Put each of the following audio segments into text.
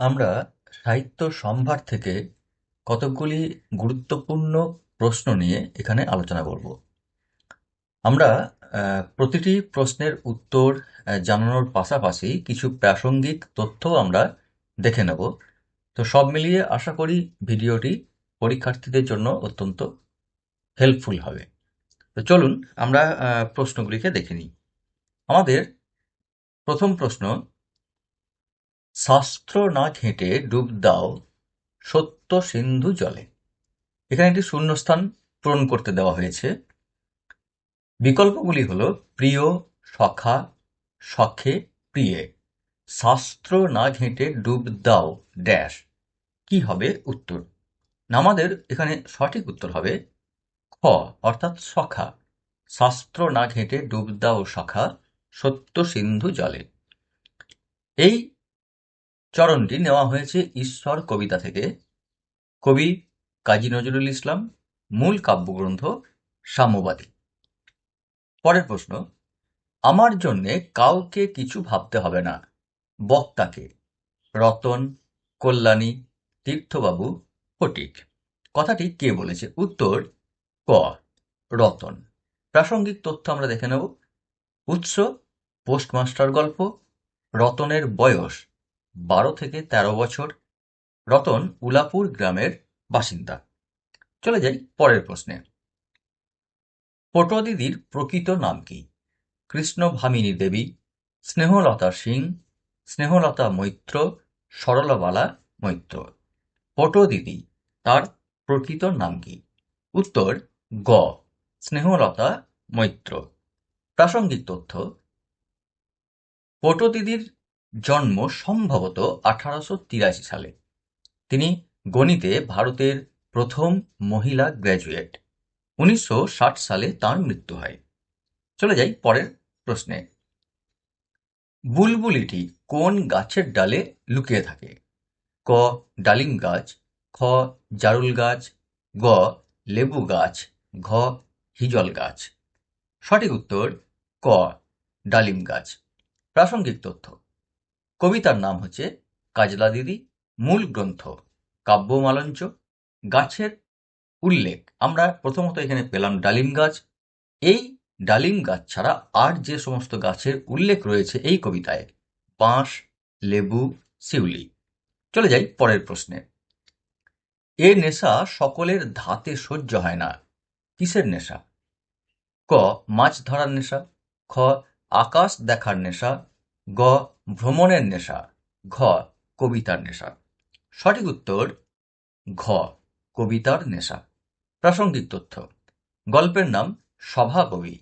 আমরা সাহিত্য সম্ভার থেকে কতকগুলি গুরুত্বপূর্ণ প্রশ্ন নিয়ে এখানে আলোচনা করব। আমরা প্রতিটি প্রশ্নের উত্তর জানানোর পাশাপাশি কিছু প্রাসঙ্গিক তথ্যও আমরা দেখে নেব। তো সব মিলিয়ে আশা করি ভিডিওটি পরীক্ষার্থীদের জন্য অত্যন্ত হেল্পফুল হবে। তো চলুন আমরা প্রশ্নগুলিকে দেখে নিই। আমাদের প্রথম প্রশ্ন শাস্ত্র না ঘেঁটে ডুব দাও সত্য সিন্ধু জলে। এখানে একটি শূন্যস্থান পূরণ করতে দেওয়া হয়েছে। বিকল্পগুলি হলো প্রিয়, সখা, সখে, প্রিয়ে। শাস্ত্র না ঘেঁটে ডুব দাও, ড্যাশ। কি হবে উত্তর? আমাদের এখানে সঠিক উত্তর হবে খ, অর্থাৎ সখা। শাস্ত্র না ঘেঁটে ডুব দাও সখা, সত্য সিন্ধু জলে। এই চরণটি নেওয়া হয়েছে ঈশ্বর কবিতা থেকে। কবি কাজী নজরুল ইসলাম, মূল কাব্যগ্রন্থ সাম্যবাদী। পরের প্রশ্ন, আমার জন্যে কাউকে কিছু ভাবতে হবে না। বক্তাকে, রতন, কল্যাণী, তীর্থবাবু, ফটিক। কথাটি কে বলেছে? উত্তর, ক, রতন। প্রাসঙ্গিক তথ্য আমরা দেখে নেব। উৎস, পোস্টমাস্টার গল্প, রতনের বয়স। বারো থেকে তেরো বছর, রতন উলাপুর গ্রামের বাসিন্দা। চলে যাই পরের প্রশ্নে। পটদিদির প্রকৃত নাম কি? কৃষ্ণ ভামিনী দেবী, স্নেহলতা সিং, স্নেহলতা মৈত্র, সরলবালা মৈত্র। পটদিদি তার প্রকৃত নাম কি? উত্তর, গ, স্নেহলতা মৈত্র। প্রাসঙ্গিক তথ্য পটদিদির জন্ম সম্ভবত আঠারোশো তিরাশি সালে। তিনি গণিতে ভারতের প্রথম মহিলা গ্র্যাজুয়েট। উনিশশো ষাট সালে তার মৃত্যু হয়। চলে যাই পরের প্রশ্নে। বুলবুলিটি কোন গাছের ডালে লুকিয়ে থাকে? ক, ডালিম গাছ, খ, জারুল গাছ, গ, লেবু গাছ, ঘ, হিজল গাছ। সঠিক উত্তর, ক, ডালিম গাছ। প্রাসঙ্গিক তথ্য। কবিতার নাম হচ্ছে কাজলা দিদি, মূল গ্রন্থ, কাব্যমালঞ্চ, গাছের উল্লেখ। আমরা প্রথমত এখানে পেলাম ডালিম গাছ। এই ডালিম গাছ ছাড়া আর যে সমস্ত গাছের উল্লেখ রয়েছে এই কবিতায়, বাঁশ, লেবু, শিউলি। চলে যাই পরের প্রশ্নে। এ নেশা সকলের ধাতে সহ্য হয় না। কিসের নেশা? ক, মাছ ধরার নেশা। খ, আকাশ দেখার নেশা। গ, ভ্রমণের নেশা। ঘ, কবিতার নেশা। সঠিক উত্তর, ঘ, কবিতার নেশা। প্রাসঙ্গিক তথ্য। গল্পের নাম সভাকবি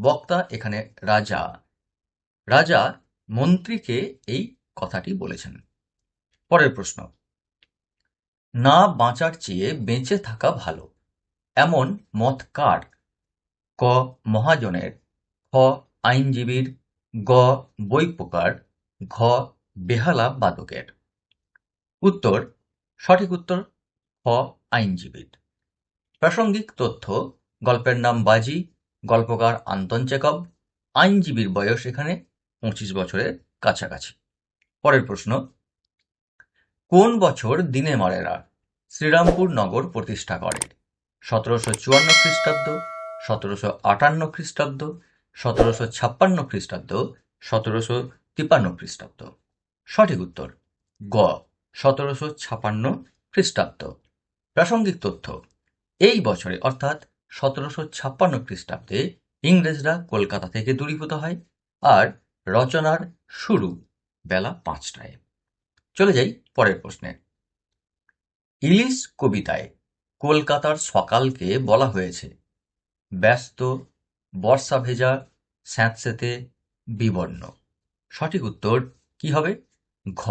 বক্তা এখানে রাজা। রাজা মন্ত্রীকে এই কথাটি বলেছেন। পরের প্রশ্ন। না বাঁচার চেয়ে বেঁচে থাকা ভালো। এমন মত কার? ক, মহাজনের। খ, আইনজীবীর। গ বই বইপোকার ঘ, বেহালা বাদকের। উত্তর, সঠিক উত্তর, খ, আইনজীবীর। প্রাসঙ্গিক তথ্য, গল্পের নাম বাজি, গল্পকার আন্তন চেকব, আইনজীবীর বয়স এখানে পঁচিশ বছরের কাছাকাছি। পরের প্রশ্ন, কোন বছর দিনে মারেরা শ্রীরামপুর নগর প্রতিষ্ঠা করে? সতেরোশো চুয়ান্ন খ্রিস্টাব্দ, সতেরোশো আটান্ন খ্রিস্টাব্দ সতেরোশো ছাপ্পান্ন খ্রিস্টাব্দ, সতেরোশো তিপান্ন খ্রিস্টাব্দ। সঠিক উত্তর, গ, সতেরোশো ছাপান্ন খ্রিস্টাব্দ। প্রাসঙ্গিক তথ্য, এই বছরে অর্থাৎ সতেরোশো ছাপ্পান্ন খ্রিস্টাব্দে ইংরেজরা কলকাতা থেকে দূরীভূত হয় আর রচনার শুরু বেলা পাঁচটায়। চলে যাই পরের প্রশ্নে। ইলিশ কবিতায় কলকাতার সকালকে বলা হয়েছে, ব্যস্ত, বর্ষা ভেজা স্যাঁতস্যাঁতে বিবর্ণ। সঠিক উত্তর কি হবে? ঘ,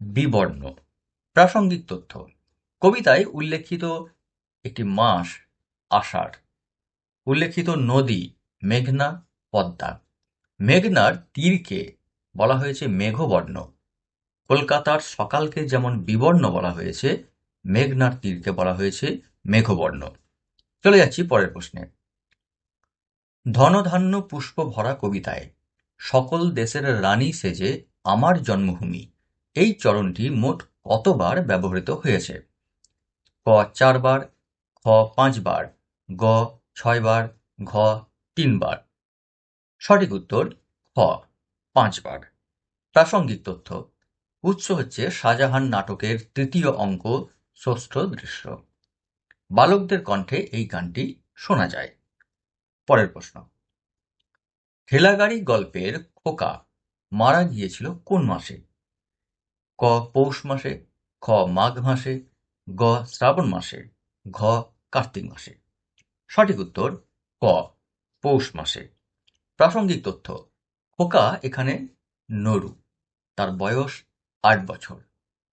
বিবর্ণ। প্রাসঙ্গিক তথ্য। কবিতায় উল্লেখিত একটি মাস, আষাঢ়। উল্লেখিত নদী, মেঘনা, পদ্মা। মেঘনার তীরকে বলা হয়েছে মেঘবর্ণ। কলকাতার সকালকে যেমন বিবর্ণ বলা হয়েছে, মেঘনার তীরকে বলা হয়েছে মেঘবর্ণ। চলে যাচ্ছি পরের প্রশ্নে। ধনধান্য পুষ্প ভরা কবিতায়, সকল দেশের রানী সেজে আমার জন্মভূমি। এই চরণটি মোট কতবার ব্যবহৃত হয়েছে? ক চারবার, খ পাঁচবার, গ ছয়বার, ঘ তিনবার। সঠিক উত্তর, খ পাঁচবার। প্রাসঙ্গিক তথ্য, উৎস হচ্ছে শাহজাহান নাটকের তৃতীয় অঙ্ক ষষ্ঠ দৃশ্য। বালকদের কণ্ঠে এই গানটি শোনা যায়। পরের প্রশ্ন। ঠেলাগাড়ি গল্পের খোকা মারা গিয়েছিল কোন মাসে? ক পৌষ মাসে, খ মাঘ মাসে, গ শ্রাবণ মাসে, ঘ কার্তিক মাসে। সঠিক উত্তর ক পৌষ মাসে। প্রাসঙ্গিক তথ্য, খোকা এখানে নরু, তার বয়স আট বছর।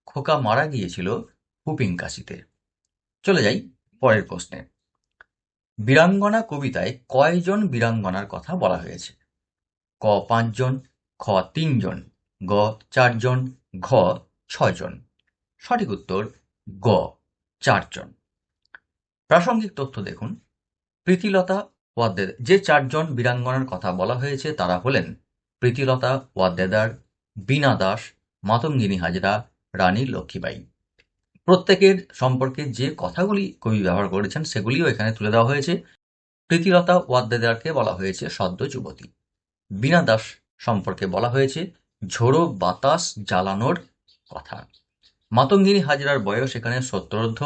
খোকা মারা গিয়েছিল হুপিং কাশিতে। চলে যাই পরের প্রশ্নে। বীরাঙ্গনা কবিতায় কয়জন বীরাঙ্গনার কথা বলা হয়েছে? ক পাঁচজন, খ তিনজন, গ চারজন, ঘ ছয়জন। সঠিক উত্তর, গ চারজন। প্রাসঙ্গিক তথ্য দেখুন। প্রীতিলতা ওয়াদ্দেদার, যে চারজন বীরাঙ্গনার কথা বলা হয়েছে তারা হলেন প্রীতিলতা ওয়াদ্দেদার, বীণা দাস, মাতঙ্গিনী হাজরা, রানী লক্ষ্মীবাই প্রত্যেকের সম্পর্কে যে কথাগুলি কবি ব্যবহার করেছেন, সেগুলিও এখানে তুলে দেওয়া হয়েছে। প্রীতিলতা ওয়াদ্দেদারকে বলা হয়েছে সদ্য যুবতী। বীণা দাস সম্পর্কে বলা হয়েছে ঝোড়ো বাতাস জ্বালানোর কথা। মাতঙ্গিনী হাজরার বয়স এখানে সত্তরোর্ধ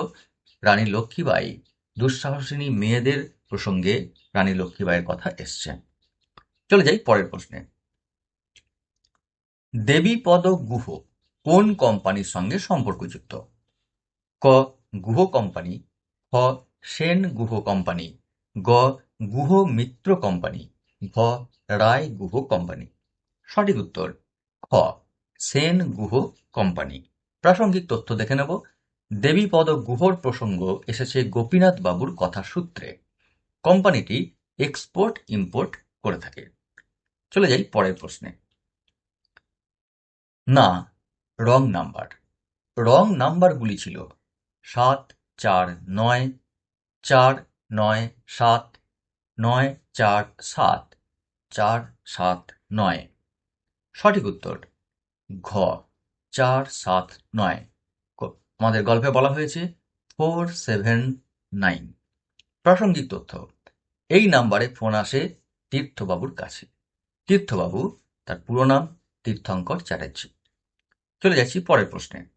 রানী লক্ষ্মীবাই দুঃসাহসিনী মেয়েদের প্রসঙ্গে রানী লক্ষ্মীবাইয়ের কথা এসছে। চলে যাই পরের প্রশ্নে। দেবীপদ গুহ কোন কোম্পানির সঙ্গে সম্পর্কযুক্ত? ক গুহ কোম্পানি, খ সেন গুহ কোম্পানি, গ গুহ মিত্র কোম্পানি, ঘ রায় গুহ কোম্পানি। সঠিক উত্তর, খ সেন গুহ কোম্পানি। প্রাসঙ্গিক তথ্য দেখে নেব। দেবীপদ গুহর প্রসঙ্গ এসেছে গোপীনাথ বাবুর কথা সূত্রে। কোম্পানিটি এক্সপোর্ট, ইম্পোর্ট করে থাকে। চলে যাই পরের প্রশ্নে। না, রং নাম্বার। রং নাম্বারগুলি ছিল সাত চার নয় চার নয় সাত, নয় চার সাত চার সাত নয়। সঠিক উত্তর, ঘ, চার সাত নয়। আমাদের গল্পে বলা হয়েছে ফোর সেভেন নাইন। প্রাসঙ্গিক তথ্য, এই নাম্বারে ফোন আসে তীর্থবাবুর কাছে। তীর্থবাবু তার পুরো নাম তীর্থঙ্কর চ্যাটার্জি। চলে যাচ্ছি পরের প্রশ্নে।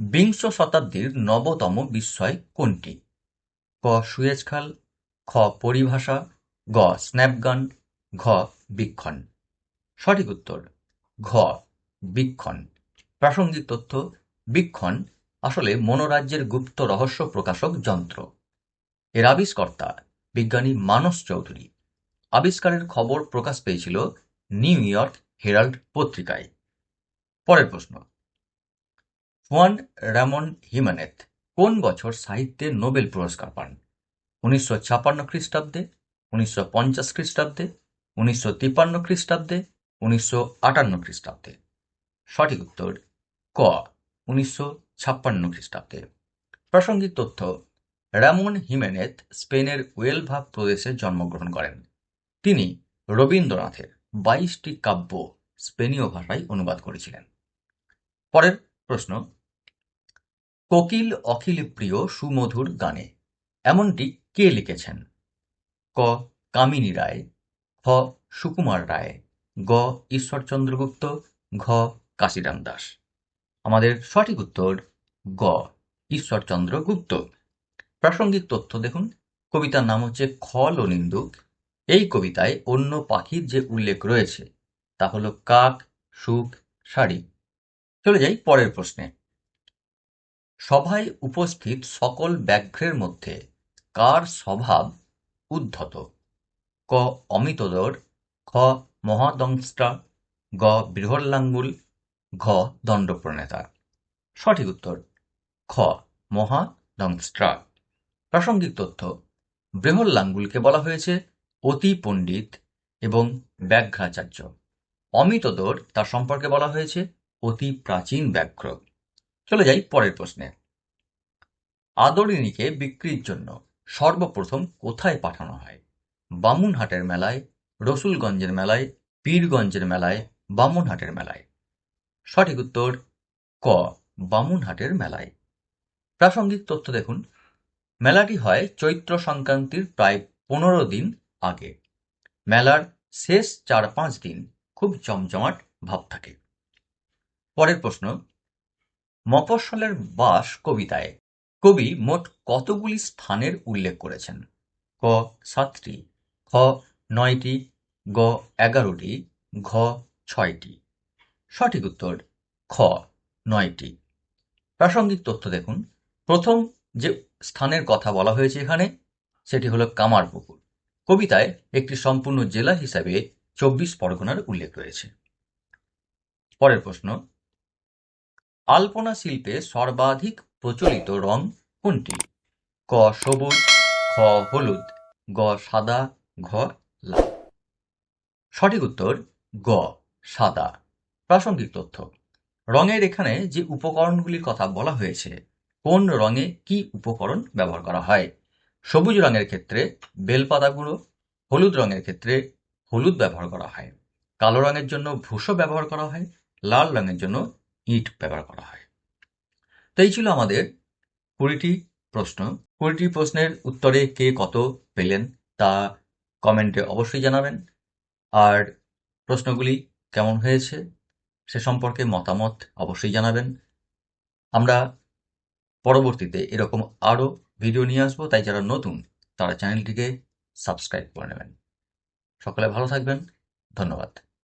বিংশ শতাব্দীর নবতম বিস্ময় কোনটি? ক. সুয়েজ খাল, খ. পরিভাষা, গ. স্ন্যাপগান, ঘ. বীক্ষণ। সঠিক উত্তর, ঘ. বীক্ষণ। প্রাসঙ্গিক তথ্য, বীক্ষণ আসলে মনোরাজ্যের গুপ্ত রহস্য প্রকাশক যন্ত্র। এর আবিষ্কর্তা বিজ্ঞানী মানস চৌধুরী। আবিষ্কারের খবর প্রকাশ পেয়েছিল নিউ ইয়র্ক হেরাল্ড পত্রিকায়। পরের প্রশ্ন হুয়ান র্যামন হিমানেথ কোন বছর সাহিত্যে নোবেল পুরস্কার পান? উনিশশো ছাপান্ন খ্রিস্টাব্দে, উনিশশো পঞ্চাশ খ্রিস্টাব্দে, উনিশশো তিপ্পান্ন খ্রিস্টাব্দে, উনিশশো আটান্ন খ্রিস্টাব্দে। সঠিক উত্তর, ক, উনিশশো ছাপ্পান্ন খ্রিস্টাব্দে। প্রাসঙ্গিক তথ্য র্যামন হিমেনেথ স্পেনের ওয়েলভা প্রদেশে জন্মগ্রহণ করেন। তিনি রবীন্দ্রনাথের বাইশটি কাব্য স্পেনীয় ভাষায় অনুবাদ করেছিলেন। পরের প্রশ্ন কোকিল অখিল প্রিয় সুমধুর গানে। এমনটি কে লিখেছেন? ক. কামিনী রায়, খ. সুকুমার রায়, গ. ঈশ্বরচন্দ্র গুপ্ত, ঘ. কাশিরাম দাস। আমাদের সঠিক উত্তর গ. ঈশ্বরচন্দ্র গুপ্ত। প্রাসঙ্গিক তথ্য দেখুন। কবিতার নাম হচ্ছে খল ও নিন্দুক এই কবিতায় অন্য পাখির যে উল্লেখ রয়েছে, তা হল কাক, সুখ, শাড়ি। চলে যাই পরের প্রশ্নে। সভায় উপস্থিত সকল ব্যাঘ্রের মধ্যে কার স্বভাব উদ্ধত? ক. অমিতদর, খ. মহাদংস্টা, গ. বৃহল্লাঙ্গুল, ঘ. দণ্ডপ্রণেতা। সঠিক উত্তর, খ. মহাদংস্ট্রা প্রাসঙ্গিক তথ্য, বৃহল্লাঙ্গুলকে বলা হয়েছে অতি পণ্ডিত এবং ব্যাঘ্রাচার্য। অমিতদর তার সম্পর্কে বলা হয়েছে অতি প্রাচীন ব্যাঘ্র। চলে যাই পরের প্রশ্নে। আদরিণীকে বিক্রির জন্য সর্বপ্রথম কোথায় পাঠানো হয়? বামুনহাটের মেলায়, রসুলগঞ্জের মেলায়, পীরগঞ্জের মেলায়, বামুনহাটের মেলায়? সঠিক উত্তর, ক, বামুনহাটের মেলায়। প্রাসঙ্গিক তথ্য দেখুন। মেলাটি হয় চৈত্র সংক্রান্তির প্রায় পনেরো দিন আগে। মেলার শেষ চার পাঁচ দিন খুব জমজমাট ভাব থাকে। পরের প্রশ্ন মফস্বলের বাস কবিতায়। কবি মোট কতগুলি স্থানের উল্লেখ করেছেন? ক, সাতটি। খ, নয়টি। গ, এগারোটি। ঘ, ছয়টি। সঠিক উত্তর, খ, নয়টি। প্রাসঙ্গিক তথ্য দেখুন। প্রথম যে স্থানের কথা বলা হয়েছে এখানে, সেটি হলো কামারপুকুর। কবিতায় একটি সম্পূর্ণ জেলা হিসাবে চব্বিশ পরগনার উল্লেখ রয়েছে। পরের প্রশ্ন আলপনা শিল্পে সর্বাধিক প্রচলিত রং কোনটি? ক সবুজ, খ হলুদ, গ সাদা, ঘ লাল। সঠিক উত্তর, গ সাদা। প্রাসঙ্গিক তথ্য। রঙের এখানে যে উপকরণগুলির কথা বলা হয়েছে, কোন রঙে কি উপকরণ ব্যবহার করা হয়? সবুজ রঙের ক্ষেত্রে বেলপাতা গুঁড়ো, হলুদ রঙের ক্ষেত্রে হলুদ ব্যবহার করা হয়। কালো রঙের জন্য ভূষো ব্যবহার করা হয়, লাল রঙের জন্য ইট ব্যবহার করা হয়। তো এই ছিল আমাদের কুড়িটি প্রশ্ন। কুড়িটি প্রশ্নের উত্তরে কে কত পেলেন তা কমেন্টে অবশ্যই জানাবেন। আর প্রশ্নগুলি কেমন হয়েছে সে সম্পর্কে মতামত অবশ্যই জানাবেন। আমরা পরবর্তীতে এরকম আরও ভিডিও নিয়ে আসব, তাই যারা নতুন তারা চ্যানেলটিকে সাবস্ক্রাইব করে নেবেন। সকলে ভালো থাকবেন। ধন্যবাদ।